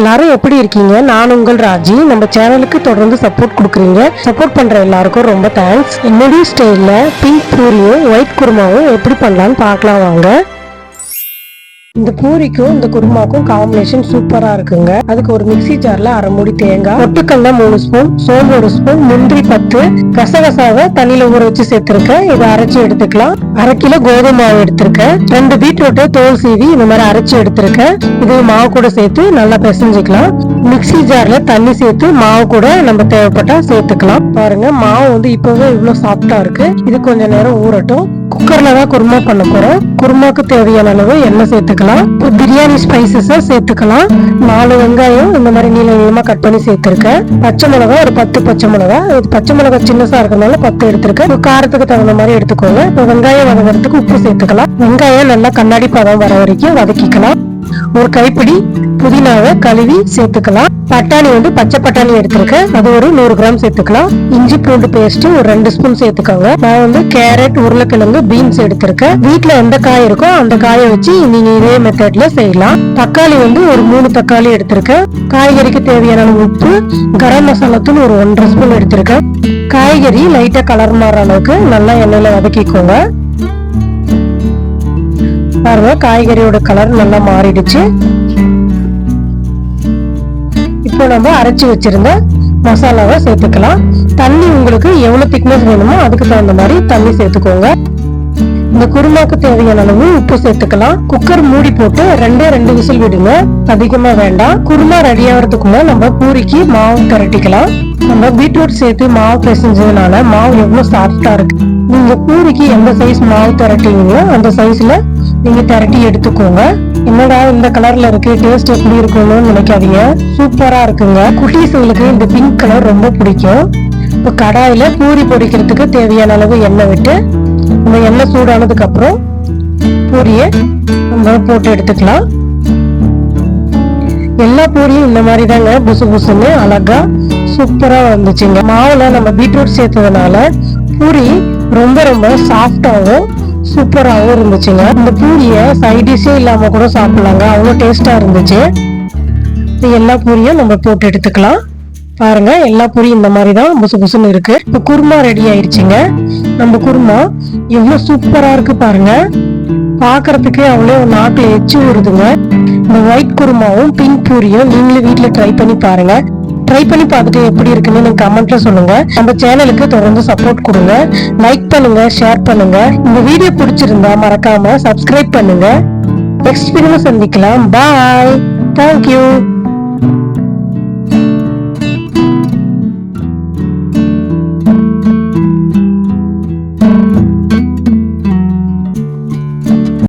எல்லாரும் எப்படி இருக்கீங்க? நான் உங்கள் ராஜி. நம்ம சேனலுக்கு தொடர்ந்து சப்போர்ட் கொடுக்குறீங்க. சப்போர்ட் பண்ற எல்லாருக்கும் ரொம்ப தேங்க்ஸ் என்னுடைய ஸ்டைலில் பிங்க் பூரியும் ஒயிட் குருமாவும் எப்படி பண்ணலான்னு பார்க்கலாம் வாங்க. இந்த பூரிக்கும் இந்த குருமாக்கும் காம்பினேஷன் சூப்பரா இருக்குங்க. அதுக்கு ஒரு மிக்சி ஜார்ல அரை மூடி தேங்காய் ஒட்டுக்கல்ல மூணு ஸ்பூன் சோம்பு ஒரு ஸ்பூன் முந்திரி பத்து கசகசாவை தண்ணியில ஊற வச்சு சேர்த்திருக்கேன். இதை அரைச்சு எடுத்துக்கலாம். அரை கிலோ கோதுமை மாவு எடுத்திருக்கேன். ரெண்டு பீட்ரூட்டை தோல் சீவி இந்த மாதிரி அரைச்சு எடுத்திருக்கேன். இது மாவு கூட சேர்த்து நல்லா பிசைஞ்சுக்கலாம். மிக்ஸி ஜாரில் தண்ணி சேர்த்து மாவு கூட நம்ம தேவைப்பட்டா சேர்த்துக்கலாம். பாருங்க மாவு வந்து இப்போவே இவ்வளோ சாஃப்டாக இருக்கு. இது கொஞ்ச நேரம் ஊறட்டும். குக்கரில் தான் குருமா பண்ண போகிறோம் குருமாக்கு தேவையான அளவு எண்ணெய் சேர்த்துக்கலாம். ஒரு பிரியாணி ஸ்பைசஸாக சேர்த்துக்கலாம். நாலு வெங்காயம் இந்த மாதிரி நீள நீளமாக கட் பண்ணி சேர்த்துருக்கேன். பச்சை மிளகா ஒரு பத்து பச்சை மிளகா இது பச்சை மிளகா சின்னசாக இருக்கிறதுனால பத்து எடுத்திருக்கேன். காரத்துக்கு தகுந்த மாதிரி எடுத்துக்கோங்க. இப்போ வெங்காயம் வதங்கிறதுக்கு உப்பு சேர்த்துக்கலாம். வெங்காயம் நல்லா கண்ணாடி பதம் வர வரைக்கும் வதக்கிக்கலாம். ஒரு கைப்பிடி புதினாவை கழுவி சேர்த்துக்கலாம். பட்டாணி வந்து பச்சை பட்டாணி எடுத்திருக்கேன். அது ஒரு நூறு கிராம் சேர்த்துக்கலாம். இஞ்சி பூண்டு பேஸ்ட் ஒரு ரெண்டு ஸ்பூன் சேர்த்துக்கோங்க. நான் வந்து கேரட் உருளைக்கிழங்கு பீன்ஸ் எடுத்திருக்கேன். வீட்டுல எந்த காய் இருக்கோ அந்த காயை வச்சு நீங்க இதே மெத்தட்ல செய்யலாம். தக்காளி வந்து ஒரு மூணு தக்காளி எடுத்திருக்கேன். காய்கறிக்கு தேவையான உப்பு கரம் மசாலாத்தூள் ஒரு ஒன்றரை ஸ்பூன் எடுத்திருக்கேன். காய்கறி லைட்டா கலர் மாற அளவுக்கு நல்லா எண்ணெயில வதக்கிக்கோங்க. பாருங்க காய்கறியோட கலர் நல்லா மாறிடுச்சு. இப்போ நம்ம அரைச்சு வச்சிருந்த மசாலாவை சேர்த்துக்கலாம். தண்ணி உங்களுக்கு எவ்வளவு திக்னஸ் வேணுமோ அதுக்கு தகுந்த மாதிரி தண்ணி சேர்த்துக்கோங்க. இந்த குருமாக்கு தேவையான அளவு உப்பு சேர்த்துக்கலாம். குக்கர் மூடி போட்டு ரெண்டே ரெண்டு விசில் விடுங்க. அதிகமா வேண்டாம். குருமா ரெடி ஆகிறதுக்குள்ள நம்ம பூரிக்கு மாவு திரட்டிக்கலாம். நம்ம பீட்ரூட் சேர்த்து மாவு பிசைஞ்சதுனால மாவு எவ்வளவு சாஃப்டா இருக்கு. நீங்க பூரிக்கு எந்த சைஸ் மாவு திரட்டிங்களோ அந்த சைஸ்ல நீங்க திரட்டி எடுத்துக்கோங்க. என்னடா இந்த கலர்ல இருக்கு? டேஸ்ட் எப்படி இருக்கும்னு நினைக்காதீங்க. சூப்பரா இருக்குங்க. குட்டீஸுங்களுக்கு இந்த பிங்க் கலர் ரொம்ப பிடிக்கும். இப்போ கடாயில பூரி பொரிக்கிறதுக்கு தேவையான அளவு எண்ணெய் விட்டு இந்த எண்ணெய் சூடானதுக்கு அப்புறம் பூரியை நம்ம போட்டு எடுத்துக்கலாம். எல்லா பூரியும் இந்த மாதிரி தாங்க புசு புசுன்னு அழகா சூப்பரா வந்துச்சுங்க. மாவுல நம்ம பீட்ரூட் சேர்த்ததுனால பூரி ரொம்ப ரொம்ப சாஃப்டாவும் சூப்பராகவும் இருந்துச்சுங்க. இந்த பூரியை சைடிஷே இல்லாமல் கூட சாப்பிட்லாங்க. அவ்வளோ டேஸ்ட்டாக இருந்துச்சு. இது எல்லா பூரியும் நம்ம போட்டு எடுத்துக்கலாம். பாருங்க எல்லா பூரியும் இந்த மாதிரி தான் புசு புசுன்னு இருக்கு. இப்போ குருமா ரெடி ஆயிடுச்சுங்க நம்ம குருமா எவ்வளோ சூப்பராக இருக்கு பாருங்க. பார்க்கறதுக்கே அவ்வளோ நாட்டில் எச்சு வருதுங்க இந்த ஒயிட் குருமாவும் பிங்க் பூரியும் நீங்களும் வீட்டில் ட்ரை பண்ணி பாருங்கள் ட்ரை பண்ணி பார்த்துட்டு எப்படி இருக்குன்னு நீங்க கமெண்ட்ல சொல்லுங்க. நம்ம சேனலுக்கு தொடர்ந்து சப்போர்ட் கொடுங்க. லைக் பண்ணுங்க ஷேர் பண்ணுங்க. இந்த வீடியோ பிடிச்சிருந்தா மறக்காம சப்ஸ்கிரைப் பண்ணுங்க. நெக்ஸ்ட் வீடியோ சந்திக்கலாம். Bye thank you